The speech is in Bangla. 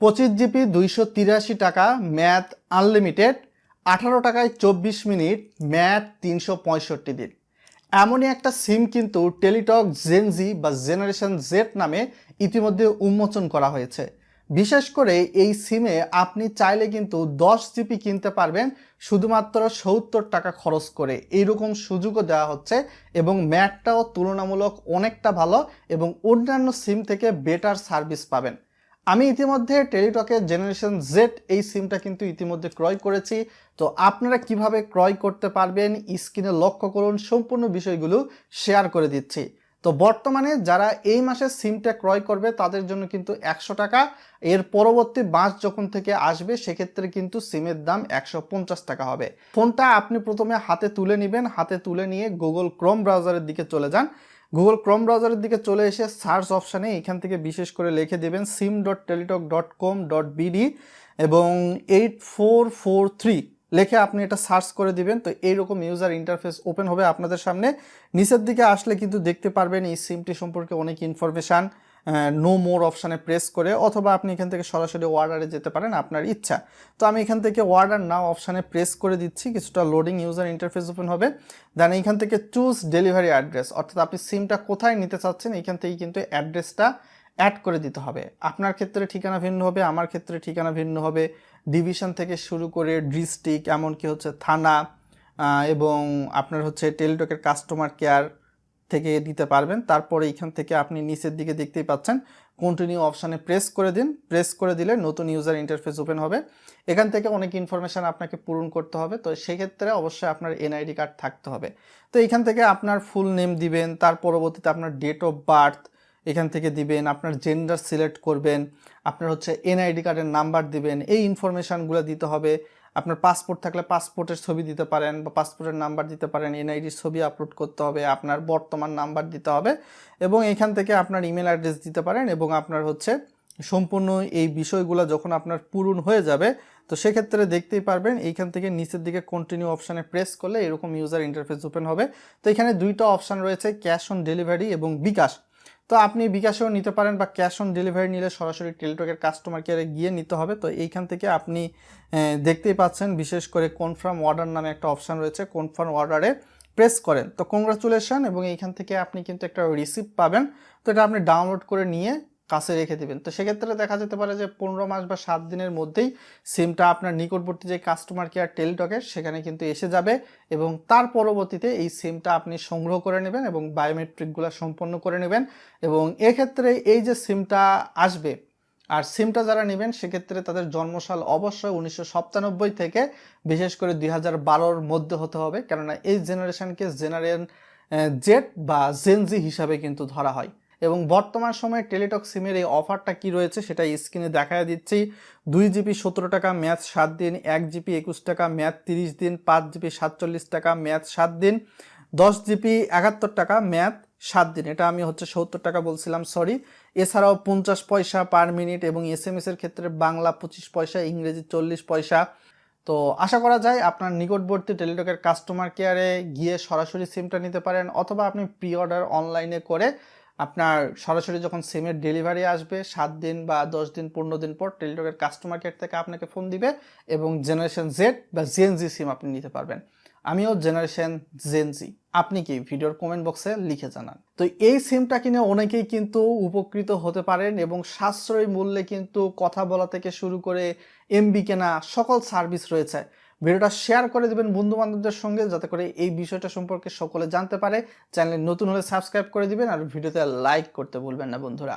পঁচিশ জিবি দুইশো তিরাশি টাকা ম্যাথ আনলিমিটেড, আঠারো টাকায় চব্বিশ মিনিট ম্যাথ তিনশো পঁয়ষট্টি দিন। এমনই একটা সিম কিন্তু টেলিটক জেনজি বা জেনারেশন জেড নামে ইতিমধ্যে উন্মোচন করা হয়েছে। বিশেষ করে এই সিমে আপনি চাইলে কিন্তু দশ জিবি কিনতে পারবেন, শুধুমাত্র সত্তর টাকা খরচ করে। এইরকম সুযোগও দেওয়া হচ্ছে এবং ম্যাটটাও তুলনামূলক অনেকটা ভালো এবং অন্যান্য সিম থেকে বেটার সার্ভিস পাবেন। আমি ইতিমধ্যে টেলিটকের জেনারেশন জেড এই সিমটা কিন্তু ইতিমধ্যে ক্রয় করেছি। তো আপনারা কীভাবে ক্রয় করতে পারবেন স্ক্রিনে লক্ষ্য করুন, সম্পূর্ণ বিষয়গুলো শেয়ার করে দিচ্ছি। তো বর্তমানে যারা এই মাসে সিমটা ক্রয় করবে, তাদের জন্য কিন্তু একশো টাকা। এর পরবর্তী মাস যখন থেকে আসবে, সেক্ষেত্রে কিন্তু সিমের দাম একশো পঞ্চাশ টাকা হবে। ফোনটা আপনি প্রথমে হাতে তুলে নেবেন। হাতে তুলে নিয়ে গুগল ক্রোম ব্রাউজারের দিকে চলে যান। গুগল ক্রোম ব্রাউজারের দিকে চলে এসে সার্চ অপশানে এখান থেকে বিশেষ করে লিখে দেবেন SIM dot Teletalk dot com dot BD এবং এইট ফোর ফোর থ্রি লেখে আপনি এটা সার্চ করে দিবেন। তো এইরকম ইউজার ইন্টারফেস ওপেন হবে আপনাদের সামনে। নিচের দিকে আসলে কিন্তু দেখতে পারবেন এই সিমটি সম্পর্কে অনেক ইনফরমেশান নো মোর অপশানে প্রেস করে অথবা আপনি এখান থেকে সরাসরি অর্ডারে যেতে পারেন, আপনার ইচ্ছা। তো আমি এখান থেকে অর্ডার নাও অপশানে প্রেস করে দিচ্ছি, কিছুটা লোডিং ইউজার ইন্টারফেস ওপেন হবে। দেন এখান থেকে চুজ ডেলিভারি অ্যাড্রেস অর্থাৎ আপনি সিমটা কোথায় নিতে চাচ্ছেন এখান থেকে কিন্তু অ্যাড্রেসটা অ্যাড করে দিতে হবে। আপনার ক্ষেত্রে ঠিকানা ভিন্ন হবে, আমার ক্ষেত্রে ঠিকানা ভিন্ন হবে। ডিভিশন থেকে শুরু করে ডিস্ট্রিক্ট এমনকি হচ্ছে থানা এবং আপনার হচ্ছে টেলিটকের কাস্টমার কেয়ার থেকে দিতে পারবেন। তারপরে এখান থেকে আপনি নিচের দিকে দেখতেই পাচ্ছেন কন্টিনিউ অপশানে প্রেস করে দিন। প্রেস করে দিলে নতুন ইউজার ইন্টারফেস ওপেন হবে। এখান থেকে অনেক ইনফরমেশান আপনাকে পূরণ করতে হবে। তো সেক্ষেত্রে অবশ্যই আপনার এনআইডি কার্ড থাকতে হবে। তো এখান থেকে আপনার ফুল নেম দিবেন, তার পরবর্তীতে আপনার ডেট অফ বার্থ এখান থেকে দিবেন, আপনার জেন্ডার সিলেক্ট করবেন, আপনার হচ্ছে এনআইডি কার্ডের নাম্বার দিবেন, এই ইনফরমেশানগুলো দিতে হবে। আপনার পাসপোর্ট থাকলে পাসপোর্টের ছবি দিতে পারেন বা পাসপোর্টের নাম্বার দিতে পারেন এনআইডির ছবি আপলোড করতে হবে, আপনার বর্তমান নাম্বার দিতে হবে এবং এখান থেকে আপনার ইমেল অ্যাড্রেস দিতে পারেন এবং আপনার হচ্ছে সম্পূর্ণ এই বিষয়গুলো যখন আপনার পূরণ হয়ে যাবে, তো সেক্ষেত্রে দেখতেই পারবেন এইখান থেকে নিচের দিকে কন্টিনিউ অপশানে প্রেস করলে এরকম ইউজার ইন্টারফেস ওপেন হবে। তো এখানে দুইটা অপশান রয়েছে ক্যাশ অন ডেলিভারি এবং বিকাশ। তো আপনি বিকাশেও নিতে পারেন বা ক্যাশ অন ডেলিভারি নিলে সরাসরি টেলিটকের কাস্টমার কেয়ারে গিয়ে নিতে হবে। তো এইখান থেকে আপনি দেখতেই পাচ্ছেন বিশেষ করে কনফার্ম অর্ডার নামে একটা অপশান রয়েছে কনফার্ম অর্ডারে প্রেস করেন। তো কংগ্রাচুলেশন এবং এইখান থেকে আপনি কিন্তু একটা রিসিপ্ট পাবেন। তো এটা আপনি ডাউনলোড করে নিয়ে কাছে রেখে দেবেন। তো সেক্ষেত্রে দেখা যেতে পারে যে পনেরো মাস বা সাত দিনের মধ্যেই সিমটা আপনার নিকটবর্তী যে কাস্টমার কেয়ার টেলিটকের সেখানে কিন্তু এসে যাবে এবং তার পরবর্তীতে এই সিমটা আপনি সংগ্রহ করে নেবেন এবং বায়োমেট্রিকগুলো সম্পন্ন করে নেবেন এবং এক্ষেত্রে এই যে সিমটা আসবে, আর সিমটা যারা নেবেন সেক্ষেত্রে তাদের জন্মসাল অবশ্যই উনিশশো সাতানব্বই থেকে বিশেষ করে দুই হাজার মধ্যে হতে হবে। কেননা এই জেনারেশনকে জেনারেন জেড বা জেনজি হিসাবে কিন্তু ধরা হয়। এবং বর্তমান সময়ে টেলিটক সিমের এই অফারটা কি রয়েছে সেটা স্ক্রিনে দেখায় দিচ্ছি। দুই জিবি সতেরো টাকা ম্যাথ সাত দিন, এক জিবি একুশ টাকা ম্যাথ তিরিশ দিন, পাঁচ জিবি সাতচল্লিশ টাকা ম্যাথ সাত দিন, দশ জিবি একাত্তর টাকা ম্যাথ সাত দিন। এটা আমি হচ্ছে সত্তর টাকা বলছিলাম সরি এছাড়াও পঞ্চাশ পয়সা পার মিনিট এবং এস এম এর ক্ষেত্রে বাংলা পঁচিশ পয়সা, ইংরেজি চল্লিশ পয়সা। তো আশা করা যায় আপনার নিকটবর্তী টেলিটকের কাস্টমার কেয়ারে গিয়ে সরাসরি সিমটা নিতে পারেন, অথবা আপনি প্রি অর্ডার অনলাইনে করে আপনার সরাসরি যখন সিমের ডেলিভারি আসবে, সাত দিন বা দশ দিন, পনেরো দিন পর টেলিটকের কাস্টমার কেয়ার থেকে আপনাকে ফোন দিবে এবং জেনারেশন জেড বা জেনজি সিম আপনি নিতে পারবেন। আমিও জেনারেশন জেনজি আপনি কি ভিডিওর কমেন্ট বক্সে লিখে জানান। তো এই সিমটা কিনে অনেকেই কিন্তু উপকৃত হতে পারেন এবং সাশ্রয়ী মূল্যে কিন্তু কথা বলা থেকে শুরু করে এমবি কেনা সকল সার্ভিস রয়েছে। ভিডিওটা শেয়ার করে দেবেন বন্ধু বান্ধবদের সঙ্গে যাতে করে এই বিষয়টা সম্পর্কে সকলে জানতে পারে। চ্যানেলে নতুন হলে সাবস্ক্রাইব করে দিবেন আর ভিডিওতে লাইক করতে ভুলবেন না বন্ধুরা।